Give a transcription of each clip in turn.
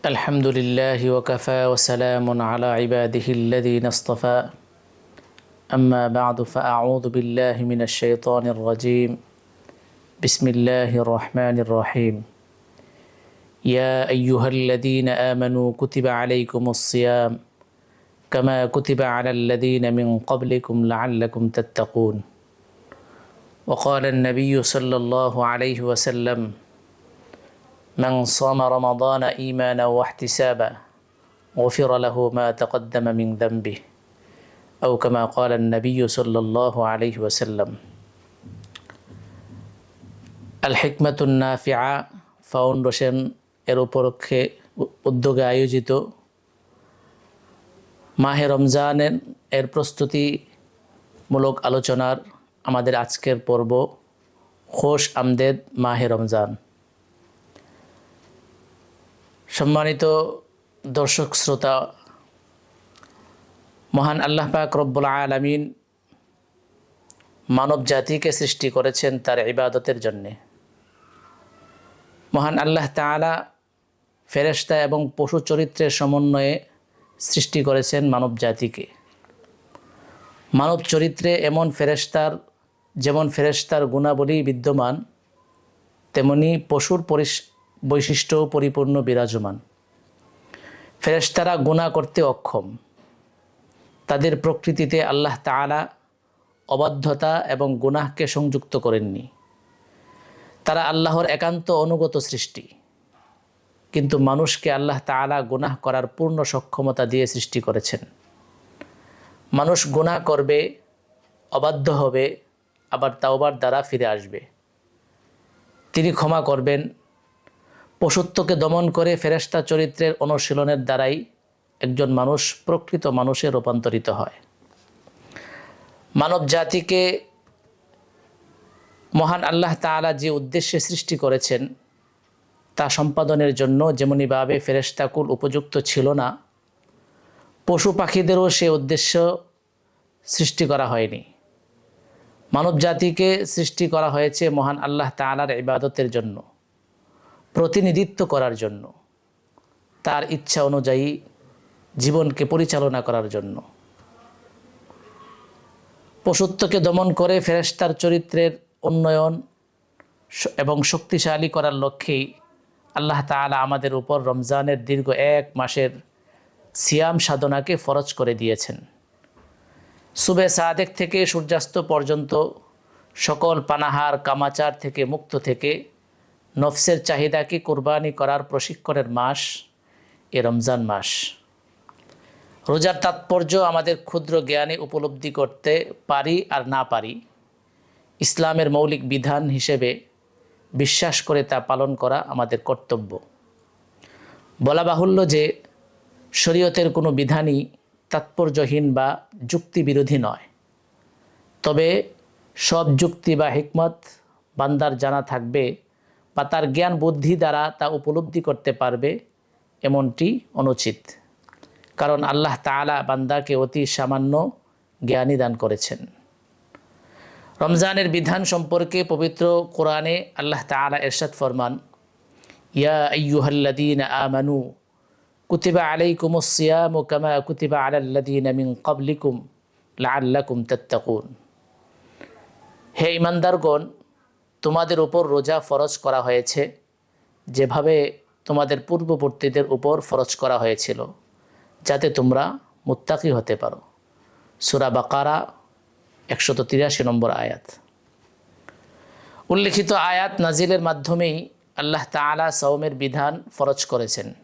الحمد لله وكفى وسلام على عباده الذين اصطفى. أما بعد فأعوذ بالله من الشيطان الرجيم. بسم الله الرحمن الرحيم. يا أيها الذين آمنوا كتب عليكم الصيام كما كتب على الذين من قبلكم لعلكم تتقون. وقال النبي صلى الله عليه وسلم من صام رمضان إيمانا واحتسابا غفر له ما تقدم من ذنبه أو كما قال النبي صلى الله عليه وسلم আল হিকমাতুন Nafia foundation এর উপলক্ষে উদ্যোগে আয়োজিত মাহে রমজানের এর প্রস্তুতিমূলক আলোচনার আমাদের আজকের পর্ব খোশ আমদেদ মাহে রমজান সম্মানিত দর্শক, শ্রোতা, মহান আল্লাহ পাক রব্বুল আলমিন মানব জাতিকে সৃষ্টি করেছেন তার ইবাদতের জন্যে। মহান আল্লাহ তালা ফেরেস্তা এবং পশু চরিত্রের সমন্বয়ে সৃষ্টি করেছেন মানব জাতিকে। মানব চরিত্রে এমন ফেরেস্তার যেমন ফেরেস্তার গুণাবলী বিদ্যমান, তেমনি পশুর বৈশিষ্ট্য পরিপূর্ণ বিরাজমান। ফেরেস্তারা গুণা করতে অক্ষম। তাদের প্রকৃতিতে আল্লাহ তালা অবাধ্যতা এবং গুনাহকে সংযুক্ত করেননি। তারা আল্লাহর একান্ত অনুগত সৃষ্টি। কিন্তু মানুষকে আল্লাহ তালা গুনাহ করার পূর্ণ সক্ষমতা দিয়ে সৃষ্টি করেছেন। মানুষ গুনাহ করবে, অবাধ্য হবে, আবার তাওবার দ্বারা ফিরে আসবে। তিনি ক্ষমা করবেন পশুত্বকে দমন করে ফেরেস্তা চরিত্রের অনুশীলনের দ্বারাই একজন মানুষ প্রকৃত মানুষে রূপান্তরিত হয়। মানব জাতিকে মহান আল্লাহ তালা যে উদ্দেশ্যে সৃষ্টি করেছেন, তা সম্পাদনের জন্য যেমনিভাবে ফেরেস্তাকুল উপযুক্ত ছিল না, পশু পাখিদেরও সে উদ্দেশ্য সৃষ্টি করা হয়নি। মানব জাতিকে সৃষ্টি করা হয়েছে মহান আল্লাহ তালার ইবাদতের জন্য। প্রতিনিধিত্ব করার জন্য, তার ইচ্ছা অনুযায়ী জীবনকে পরিচালনা করার জন্য। পশুত্বকে দমন করে ফেরেস্তার চরিত্রের উন্নয়ন এবং শক্তিশালী করার লক্ষ্যেই আল্লাহ তালা আমাদের উপর রমজানের দীর্ঘ এক মাসের সিয়াম সাধনাকে ফরজ করে দিয়েছেন। সুবে সাদেক থেকে সূর্যাস্ত পর্যন্ত সকল পানাহার, কামাচার থেকে মুক্ত থেকে নফসের চাহিদাকে কোরবানি করার প্রশিক্ষণের মাস এ রমজান মাস। রোজার তাৎপর্য আমাদের ক্ষুদ্র জ্ঞানে উপলব্ধি করতে পারি আর না পারি, ইসলামের মৌলিক বিধান হিসেবে বিশ্বাস করে তা পালন করা আমাদের কর্তব্য। বলা বাহুল্য যে শরীয়তের কোনো বিধানই তাৎপর্যহীন বা যুক্তিবিরোধী নয়। তবে সব যুক্তি বা হিকমত বান্দার জানা থাকবে বা তার জ্ঞান বুদ্ধি দ্বারা তা উপলব্ধি করতে পারবে এমনটি অনুচিত। কারণ আল্লাহ তালা বান্দাকে অতি সামান্য জ্ঞানী দান করেছেন। রমজানের বিধান সম্পর্কে পবিত্র কোরআনে আল্লাহ তালা এরশাদ ফরমান, ইয়া আইয়ুহাল্লাদিন আমানু কুতিবা আলাইকুম সিয়াম কামা কুতিবা আলাল্লাদিন মিন কাবলিকুম লাআল্লাকুম তাত্তাকুন। হে ইমানদারগণ তোমাদের উপর রোজা ফরজ করা হয়েছে, যেভাবে তোমাদের পূর্ববর্তীদের উপর ফরজ করা হয়েছিল, যাতে তোমরা মুত্তাকি হতে পারো। সুরা বাকারা, একশত তিরাশি নম্বর আয়াত। উল্লিখিত আয়াত নাজিলের মাধ্যমেই আল্লাহ তালা সৌমের বিধান ফরজ করেছেন।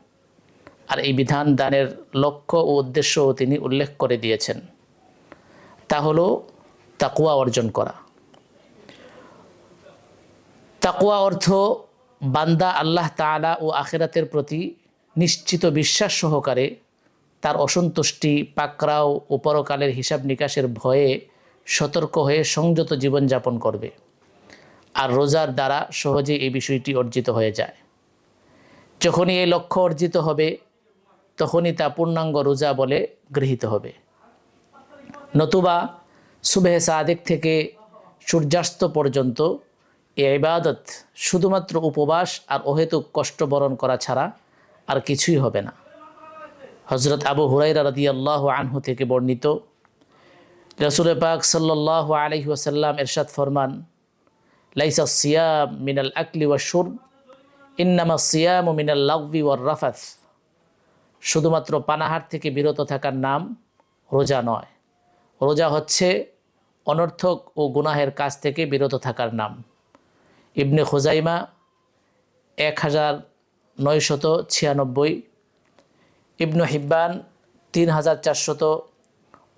আর এই বিধান দানের লক্ষ্য ও উদ্দেশ্যও তিনি উল্লেখ করে দিয়েছেন। তা হল তাকুয়া অর্জন করা। তাকুয়া অর্থ বান্দা আল্লাহ তালা ও আখেরাতের প্রতি নিশ্চিত বিশ্বাস সহকারে তার অসন্তুষ্টি পাকরাও ও পরকালের হিসাব নিকাশের ভয়ে সতর্ক হয়ে সংযত জীবনযাপন করবে। আর রোজার দ্বারা সহজে এই বিষয়টি অর্জিত হয়ে যায়। যখনই এই লক্ষ্য অর্জিত হবে, তখনই তা পূর্ণাঙ্গ রোজা বলে গৃহীত হবে। নতুবা সুবেহ সাদেক থেকে সূর্যাস্ত পর্যন্ত এ ইবাদত শুধুমাত্র উপবাস আর অহেতুক কষ্ট বরণ করা ছাড়া আর কিছুই হবে না। হজরত আবু হুরাইরা রাদি আল্লাহ আনহু থেকে বর্ণিত, রসুল পাক সাল্লাহ আলহি ওসাল্লাম এরশাদ ফরমান, লাইসা সিয়াম মিনাল আকলি ওয়া সুর ইন্নামা সিয়াম মিনাল লাগবি ওয়ার রাফাত শুধুমাত্র পানাহার থেকে বিরত থাকার নাম রোজা নয়। রোজা হচ্ছে অনর্থক ও গুনাহের কাজ থেকে বিরত থাকার নাম। ইবনে খোজাইমা এক হাজার নয়শত ছিয়ানব্বই, ইবনু হিব্বান তিন হাজার চারশত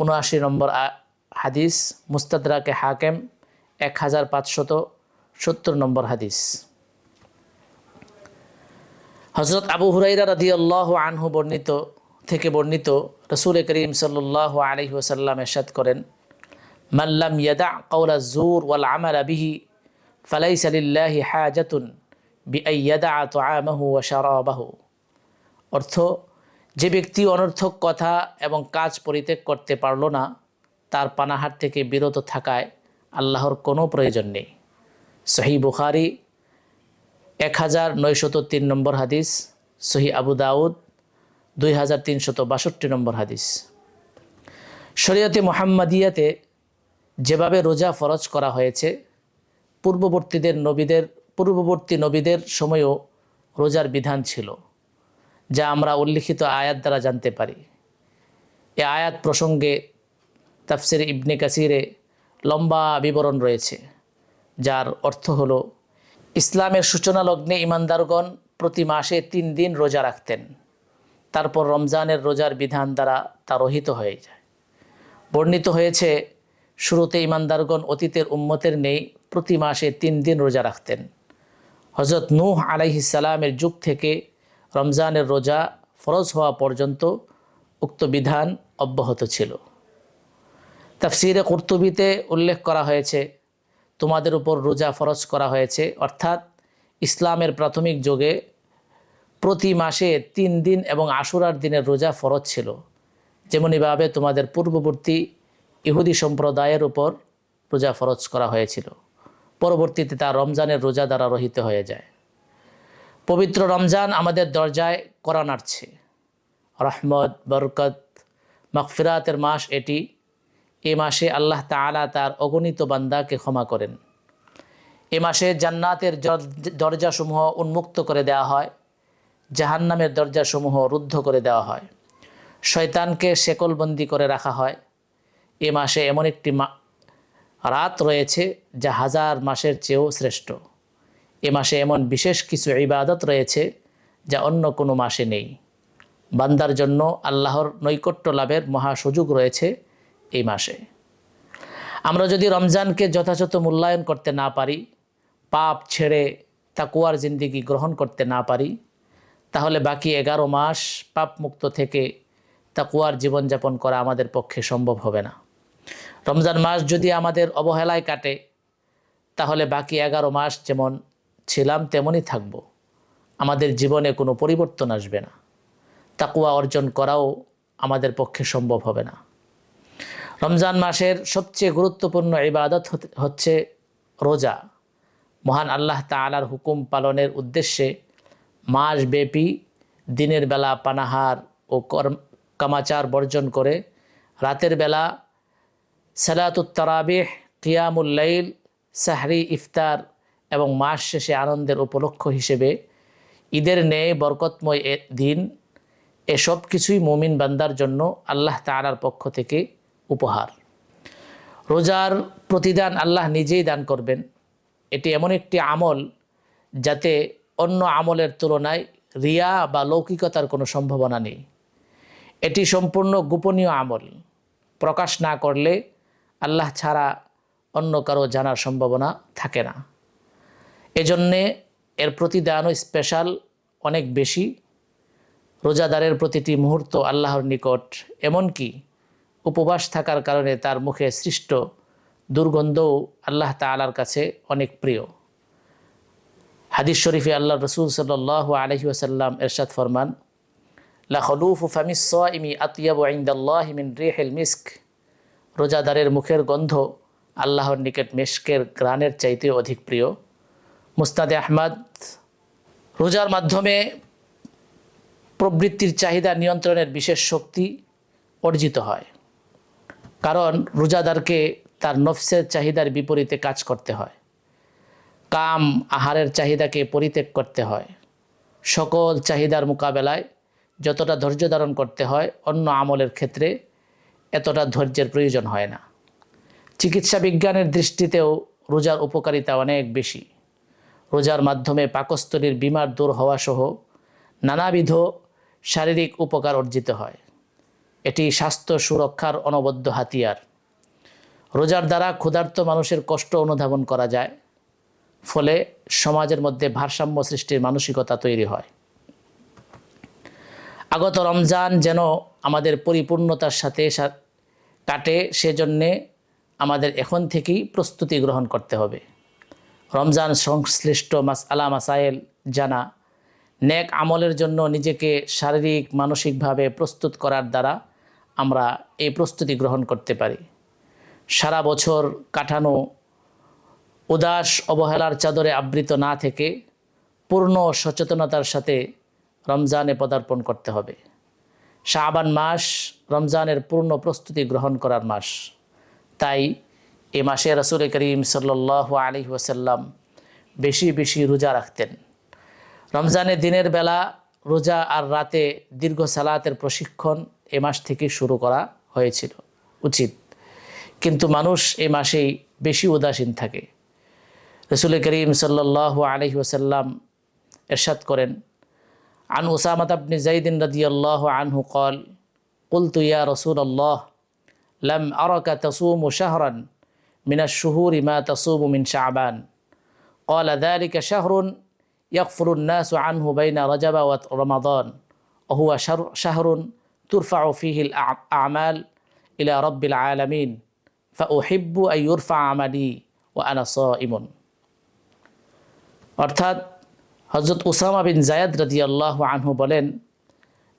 উনআশি নম্বর হাদিস, মুস্তাদরাকে হাকেম এক হাজার পাঁচশত সত্তর নম্বর হাদিস। হজরত আবু হুরাইরা রাদি আল্লাহ আনহু বর্ণিত থেকে বর্ণিত রসুল করিম সাল্লাহ আলহি ওসাল্লাম এরশাদ করেন মাল্লাম ইয়াদা কৌলা জুর ওয়াল আমাল বিহি ফালাইস আলিল্লাহি হাজাতুন বি আইয়াদা তোয়ামাহু ও শারাবাহু অর্থ, যে ব্যক্তি অনর্থক কথা এবং কাজ পরিত্যাগ করতে পারল না, তার পানাহার থেকে বিরত থাকায় আল্লাহর কোনো প্রয়োজন নেই। সহি বুখারি, এক হাজার নয়শত তিন নম্বর হাদিস, সহি আবু দাউদ, দুই হাজার তিনশত বাষট্টি নম্বর হাদিস। শরীয়তে মোহাম্মদিয়াতে যেভাবে রোজা ফরজ করা হয়েছে পূর্ববর্তীদের নবীদের, পূর্ববর্তী নবীদের সময়ও রোজার বিধান ছিল, যা আমরা উল্লিখিত আয়াত দ্বারা জানতে পারি। এ আয়াত প্রসঙ্গে তাফসির ইবনে কাসিরে লম্বা বিবরণ রয়েছে, যার অর্থ হল, ইসলামের সূচনা লগ্নে ইমানদারগণ প্রতি মাসে তিন দিন রোজা রাখতেন। তারপর রমজানের রোজার বিধান দ্বারা তা রহিত হয়ে যায়। বর্ণিত হয়েছে, শুরুতে ইমানদারগণ অতীতের উম্মতের নেই প্রতি মাসে তিন দিন রোজা রাখতেন। হজরত নূহ আলাইহিসালামের যুগ থেকে রমজানের রোজা ফরজ হওয়া পর্যন্ত উক্ত বিধান অব্যাহত ছিল। তাফসিরে কর্তুবিতে উল্লেখ করা হয়েছে, তোমাদের উপর রোজা ফরজ করা হয়েছে। অর্থাৎ ইসলামের প্রাথমিক যুগে প্রতি মাসে তিন দিন এবং আশুরার দিনের রোজা ফরজ ছিল। যেমনইভাবে তোমাদের পূর্ববর্তী ইহুদি সম্প্রদায়ের উপর রোজা ফরজ করা হয়েছিল। পরবর্তীতে তা রমজানের রোজা দ্বারা রহিত হয়ে যায়। পবিত্র রমজান আমাদের দরজায় করা নাড়ছে। রহমত, বরকত মকফিরাতের মাস এটি। এ মাসে আল্লাহ তাআলা তার অগণিত বান্দাকে ক্ষমা করেন। এ মাসে জান্নাতের দরজাসমূহ উন্মুক্ত করে দেওয়া হয়। জাহান্নামের দরজাসমূহ রুদ্ধ করে দেওয়া হয়। শয়তানকে শেকলবন্দি করে রাখা হয়। এ মাসে এমন একটি রাত রয়েছে যা হাজার মাসের চেয়েও শ্রেষ্ঠ। এ মাসে এমন বিশেষ কিছু ইবাদত রয়েছে যা অন্য কোনো মাসে নেই। বান্দার জন্য আল্লাহর নৈকট্য লাভের মহা সুযোগ রয়েছে এই মাসে। আমরা যদি রমজানকে যথাযথ মূল্যায়ন করতে না পারি, পাপ ছেড়ে তাকুয়ার জিন্দিগি গ্রহণ করতে না পারি, তাহলে বাকি এগারো মাস পাপ মুক্ত থেকে তাকুয়ার জীবনযাপন করা আমাদের পক্ষে সম্ভব হবে না। রমজান মাস যদি আমাদের অবহেলায় কাটে, তাহলে বাকি এগারো মাস যেমন ছিলাম, তেমনই থাকব। আমাদের জীবনে কোনো পরিবর্তন আসবে না। তাকুয়া অর্জন করাও আমাদের পক্ষে সম্ভব হবে না। রমজান মাসের সবচেয়ে গুরুত্বপূর্ণ ইবাদত হচ্ছে রোজা। মহান আল্লাহ তাআলার হুকুম পালনের উদ্দেশ্যে মাসব্যাপী দিনের বেলা পানাহার ও কর্ম, কামাচার বর্জন করে রাতের বেলা সালাতুত তারাবিহ কিয়ামুল্লাইল সাহরি ইফতার এবং মাস শেষে আনন্দের উপলক্ষ হিসেবে ঈদের ন্যায় বরকতময় এ দিন এসব কিছুই মুমিন বান্দার জন্য আল্লাহ তাআলার পক্ষ থেকে উপহার। রোজার প্রতিদান আল্লাহ নিজেই দান করবেন। এটি এমন একটি আমল যাতে অন্য আমলের তুলনায় রিয়া বা লৌকিকতার কোনো সম্ভাবনা নেই। এটি সম্পূর্ণ গোপনীয় আমল। প্রকাশ না করলে আল্লাহ ছাড়া অন্য কারও জানার সম্ভাবনা থাকে না। এজন্যে এর প্রতিদানও স্পেশাল অনেক বেশি। রোজাদারের প্রতিটি মুহূর্ত আল্লাহর নিকট, এমনকি উপবাস থাকার কারণে তার মুখে সৃষ্ট দুর্গন্ধও আল্লাহ তালার কাছে অনেক প্রিয়। হাদিস শরীফে আল্লাহ রসুল সাল্লাহ আলহি ওসাল্লাম এরশাদ ফরমান, লা খলুফু ফামিস ইমি আতিয়াবু ইন্দাল্লাহ মিন রিহিল মিস্ক। রোজাদারের মুখের গন্ধ আল্লাহর নিকট মেশকের গ্রানের চাইতে অধিক প্রিয়। মুস্তাদে আহমদ, রোজার মাধ্যমে প্রবৃত্তির চাহিদা নিয়ন্ত্রণের বিশেষ শক্তি অর্জিত হয়। কারণ রোজাদারকে তার নফসের চাহিদার বিপরীতে কাজ করতে হয়। কাম, আহারের চাহিদাকে পরিত্যাগ করতে হয়। সকল চাহিদার মোকাবেলায় যতটা ধৈর্য ধারণ করতে হয়, অন্য আমলের ক্ষেত্রে এতটা ধৈর্যের প্রয়োজন হয় না। চিকিৎসা বিজ্ঞানের দৃষ্টিতেও রোজার উপকারিতা অনেক বেশি। রোজার মাধ্যমে পাকস্থলীর বিমার দূর হওয়া সহ নানাবিধ শারীরিক উপকার অর্জিত হয়। এটি স্বাস্থ্য সুরক্ষার অনবদ্য হাতিয়ার। রোজার দ্বারা ক্ষুধার্ত মানুষের কষ্ট অনুধাবন করা যায়। ফলে সমাজের মধ্যে ভারসাম্য সৃষ্টির মানসিকতা তৈরি হয়। আগত রমজান যেন আমাদের পরিপূর্ণতার সাথে কাটে, সেজন্যে আমাদের এখন থেকেই প্রস্তুতি গ্রহণ করতে হবে। রমজান সংশ্লিষ্ট মাস, আলা মাসাইল জানা। নেক আমলের জন্য নিজেকে শারীরিক, মানসিকভাবে প্রস্তুত করার দ্বারা আমরা এই প্রস্তুতি গ্রহণ করতে পারি। সারা বছর কাটানো উদাস অবহেলার চাদরে আবৃত না থেকে পূর্ণ সচেতনতার সাথে রমজানে পদার্পণ করতে হবে। শাবান মাস রমজানের পূর্ণ প্রস্তুতি গ্রহণ করার মাস। তাই এ মাসে রসুল করিম সাল্লাহ আলী ওসাল্লাম বেশি বেশি রোজা রাখতেন। রমজানের দিনের বেলা রোজা আর রাতে দীর্ঘ সালাতের প্রশিক্ষণ এ মাস থেকে শুরু করা হয়েছিল, উচিত। কিন্তু মানুষ এ মাসেই বেশি উদাসীন থাকে। রসুল করিম সাল্লাহ আলহি ওসাল্লাম এরশাদ করেন عن أسامة بن زيد رضي الله عنه قال قلت يا رسول الله لم أرك تصوم شهرا من الشهور ما تصوم من شعبان قال ذلك شهر يغفر الناس عنه بين رجب ورمضان وهو شر- شهر ترفع فيه الأعمال إلى رب العالمين فأحب أن يرفع عملي وأنا صائم অর্থাৎ হজরত উসামা বিন জায়দ রাজি আল্লাহ আনহু বলেন,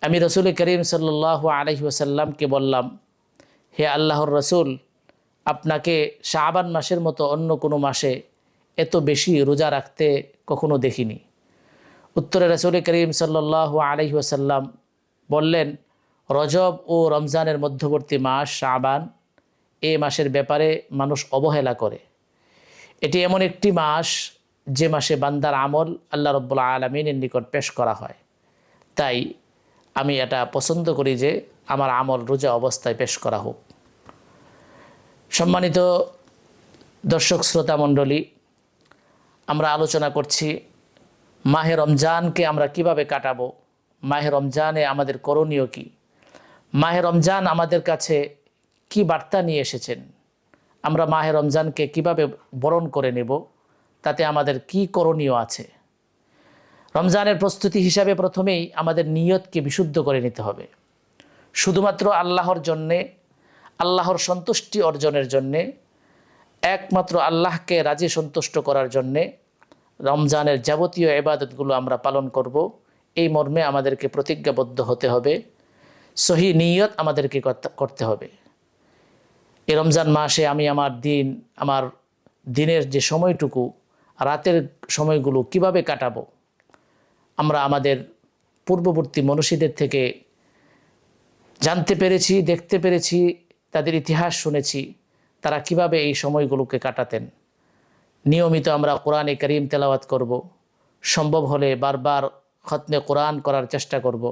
আমি রসুল করিম সাল্লাহ আলহি ওসাল্লামকে বললাম, হে আল্লাহর রসুল, আপনাকে শাবান মাসের মতো অন্য কোনো মাসে এত বেশি রোজা রাখতে কখনো দেখিনি। উত্তরে রসুল করিম সাল্লাহ আলহি ওসাল্লাম বললেন, রজব ও রমজানের মধ্যবর্তী মাস শাবান, এ মাসের ব্যাপারে মানুষ অবহেলা করে। এটি এমন একটি মাস যে মাসে বান্দার আমল আল্লাহ রব্বুল আলমিনের নিকট পেশ করা হয়। তাই আমি এটা পছন্দ করি যে আমার আমল রোজা অবস্থায় পেশ করা হোক। সম্মানিত দর্শক শ্রোতা মণ্ডলী, আমরা আলোচনা করছি মাহে রমজানকে আমরা কীভাবে কাটাবো, মাহে রমজানে আমাদের করণীয় কি, মাহে রমজান আমাদের কাছে কি বার্তা নিয়ে এসেছেন, আমরা মাহে রমজানকে কীভাবে বরণ করে নেব তাতে আমাদের কি করণীয় আছে? রমজানের প্রস্তুতি হিসাবে প্রথমেই আমাদের নিয়তকে বিশুদ্ধ করে নিতে হবে। শুধুমাত্র আল্লাহর জন্যে, আল্লাহর সন্তুষ্টি অর্জনের জন্যে, একমাত্র আল্লাহকে রাজি সন্তুষ্ট করার জন্যে রমজানের যাবতীয় এবাদতগুলো আমরা পালন করব। এই মর্মে আমাদেরকে প্রতিজ্ঞাবদ্ধ হতে হবে। সহি নিয়ত আমাদেরকে করতে- হবে। এই রমজান মাসে আমি আমার দিন, আমার দিনের যে সময়টুকু রাতের সময়গুলো কীভাবে কাটাবো? আমরা আমাদের পূর্ববর্তী মনীষীদের থেকে জানতে পেরেছি, দেখতে পেরেছি, তাদের ইতিহাস শুনেছি, তারা কীভাবে এই সময়গুলোকে কাটাতেন। নিয়মিত আমরা কোরআনে করিম তেলাওয়াত করব, সম্ভব হলে বারবার খতমে কোরআন করার চেষ্টা করব,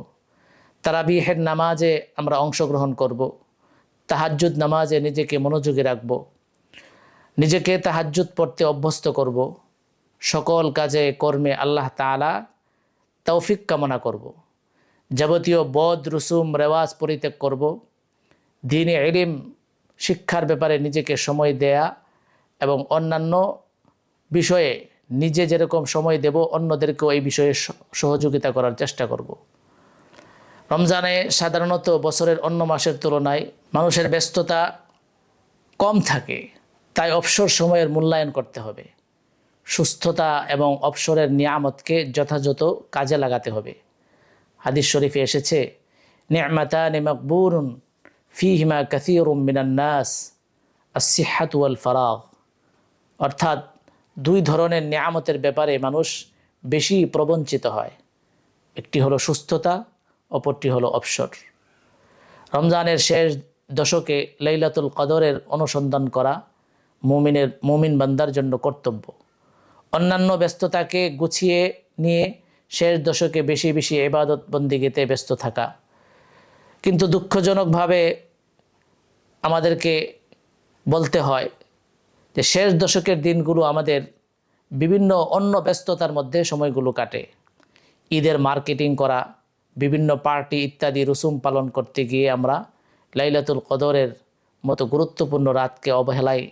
তারাবিহের নামাজে আমরা অংশগ্রহণ করব, তাহাজ্জুদ নামাজে নিজেকে মনোযোগী রাখব, নিজেকে তাহাজ্জুদ পড়তে অভ্যস্ত করব সকল কাজে কর্মে আল্লাহ তাআলা তৌফিক কামনা করব। যাবতীয় বদ, রুসুম, রেওয়াজ পরিত্যাগ করব। দিনে এলিম শিক্ষার ব্যাপারে নিজেকে সময় দেয়া এবং অন্যান্য বিষয়ে নিজে যেরকম সময় দেব, অন্যদেরকেও এই বিষয়ে সহযোগিতা করার চেষ্টা করব। রমজানে সাধারণত বছরের অন্য মাসের তুলনায় মানুষের ব্যস্ততা কম থাকে, তাই অবসর সময়ের মূল্যায়ন করতে হবে। সুস্থতা এবং অবসরের নিয়ামতকে যথাযথ কাজে লাগাতে হবে। হাদিস শরীফে এসেছে নিয়মাতা নিমকবুরুন ফিহিমা কাসিরুম মিনান্নাস আসিহাত ওয়াল অর্থাৎ দুই ধরনের নিয়ামতের ব্যাপারে মানুষ বেশি প্রবঞ্চিত হয়। একটি হলো সুস্থতা, অপরটি হলো অবসর। রমজানের শেষ দশকে লাইলাতুল কদরের অনুসন্ধান করা মুমিনের, মুমিন বান্দার জন্য কর্তব্য। অন্যান্য ব্যস্ততাকে গুছিয়ে নিয়ে শেষ দশকে বেশি বেশি এবাদত বন্দিগিতে ব্যস্ত থাকা। কিন্তু দুঃখজনকভাবে আমাদেরকে বলতে হয় যে শেষ দশকের দিনগুলো আমাদের বিভিন্ন অন্য ব্যস্ততার মধ্যে সময়গুলো কাটে। ঈদের মার্কেটিং করা, বিভিন্ন পার্টি ইত্যাদি রসুম পালন করতে গিয়ে আমরা লাইলাতুল কদরের মতো গুরুত্বপূর্ণ রাতকে অবহেলায়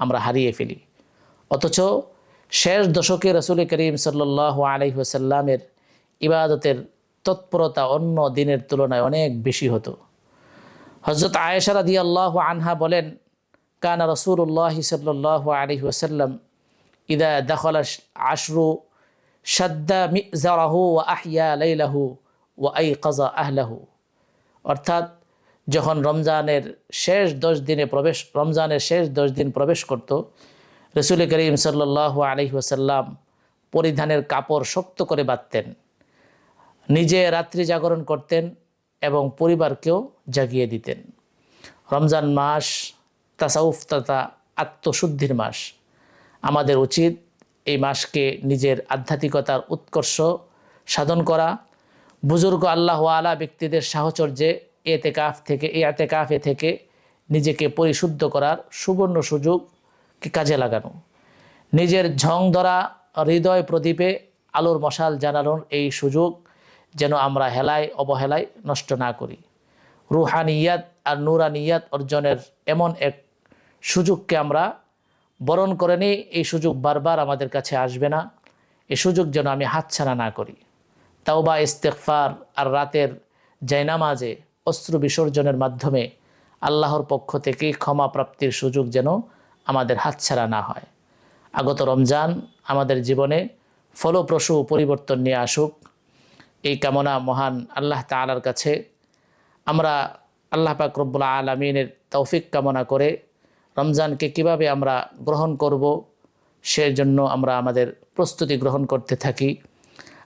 আমরা হারিয়ে ফেলি। অথচ শেষ দশকে রসুল করিম সাল্লাহ আলহিহাসাল্লামের ইবাদতের তৎপরতা অন্য দিনের তুলনায় অনেক বেশি হতো। হজরত আয়েশা রাদি আল্লাহ আনহা বলেন, কানা রসুল্লাহ সাল্লাহ আলহি ওসাল্লাম ইদা দখল আশরু সাদ্দা মিজারাহু ও আহিয়া লাইলাহু ও আই কাজা আহলাহু। অর্থাৎ যখন রমজানের শেষ দশ দিনে প্রবেশ, রমজানের শেষ দশ দিন প্রবেশ করত রসুল করিম সাল্লাহ আলহি ওসাল্লাম পরিধানের কাপড় শক্ত করে বাঁধতেন, নিজে রাত্রি জাগরণ করতেন এবং পরিবারকেও জাগিয়ে দিতেন। রমজান মাস তাসাউফ তথা আত্মশুদ্ধির মাস। আমাদের উচিত এই মাসকে নিজের আধ্যাত্মিকতার উৎকর্ষ সাধন করা। বুজুর্গ আল্লাহ আলা ব্যক্তিদের সাহচর্যে এতে কাফ থেকে এই এতে কাফে থেকে নিজেকে পরিশুদ্ধ করার সুবর্ণ সুযোগকে কাজে লাগানো। নিজের ঝং ধরা, হৃদয় প্রদীপে আলোর মশাল জানানোর এই সুযোগ যেন আমরা হেলায়, অবহেলায় নষ্ট না করি। রুহানিয়াত আর নুরানিয়াত অর্জনের এমন এক সুযোগকে আমরা বরণ করে নিই। এই সুযোগ বারবার আমাদের কাছে আসবে না। এই সুযোগ যেন আমি হাতছাড়া না করি। তাওবা ইস্তেকফার আর রাতের জায়নামাজে অস্ত্র বিসর্জনের মাধ্যমে আল্লাহর পক্ষ থেকে ক্ষমা প্রাপ্তির সুযোগ যেন আমাদের হাতছাড়া না হয়। আগত রমজান আমাদের জীবনে ফলপ্রসূ পরিবর্তন নিয়ে আসুক। এই কামনা মহান আল্লাহ তালার কাছে। আমরা আল্লাহ পাক রব্বুল আলমিনের তৌফিক কামনা করে রমজানকে কীভাবে আমরা গ্রহণ করব, সেজন্য আমরা আমাদের প্রস্তুতি গ্রহণ করতে থাকি।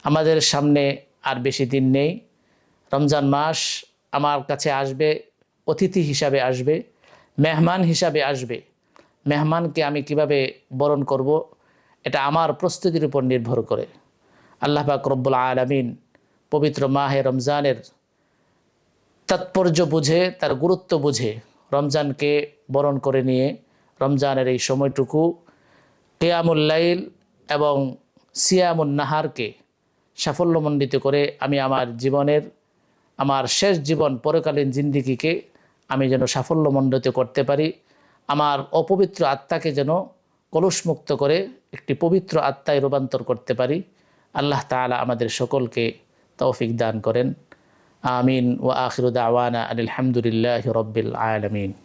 আমাদের সামনে আর বেশি দিন নেই। রমজান মাস আমার কাছে আসবে, অতিথি হিসাবে আসবে, মেহমান হিসাবে আসবে। মেহমানকে আমি কীভাবে বরণ করব, এটা আমার প্রস্তুতির উপর নির্ভর করে। আল্লাহ পাক রব্বুল আলমিন পবিত্র মাহে রমজানের তাৎপর্য বুঝে, তার গুরুত্ব বুঝে রমজানকে বরণ করে নিয়ে রমজানের এই সময়টুকু কেয়ামুল্লাইল এবং সিয়ামুল নাহারকে সাফল্যমণ্ডিত করে আমি আমার জীবনের, আমার শেষ জীবন পরকালীন জিন্দিগিকে আমি যেন সাফল্যমণ্ডিত করতে পারি। আমার অপবিত্র আত্মাকে যেন কলুষমুক্ত করে একটি পবিত্র আত্মায় রূপান্তর করতে পারি। আল্লাহ তালা আমাদের সকলকে তৌফিক দান করেন। আমিন ও আখিরুদ আওয়ানা আলহামদুলিল্লাহ রব্বিল আলমিন।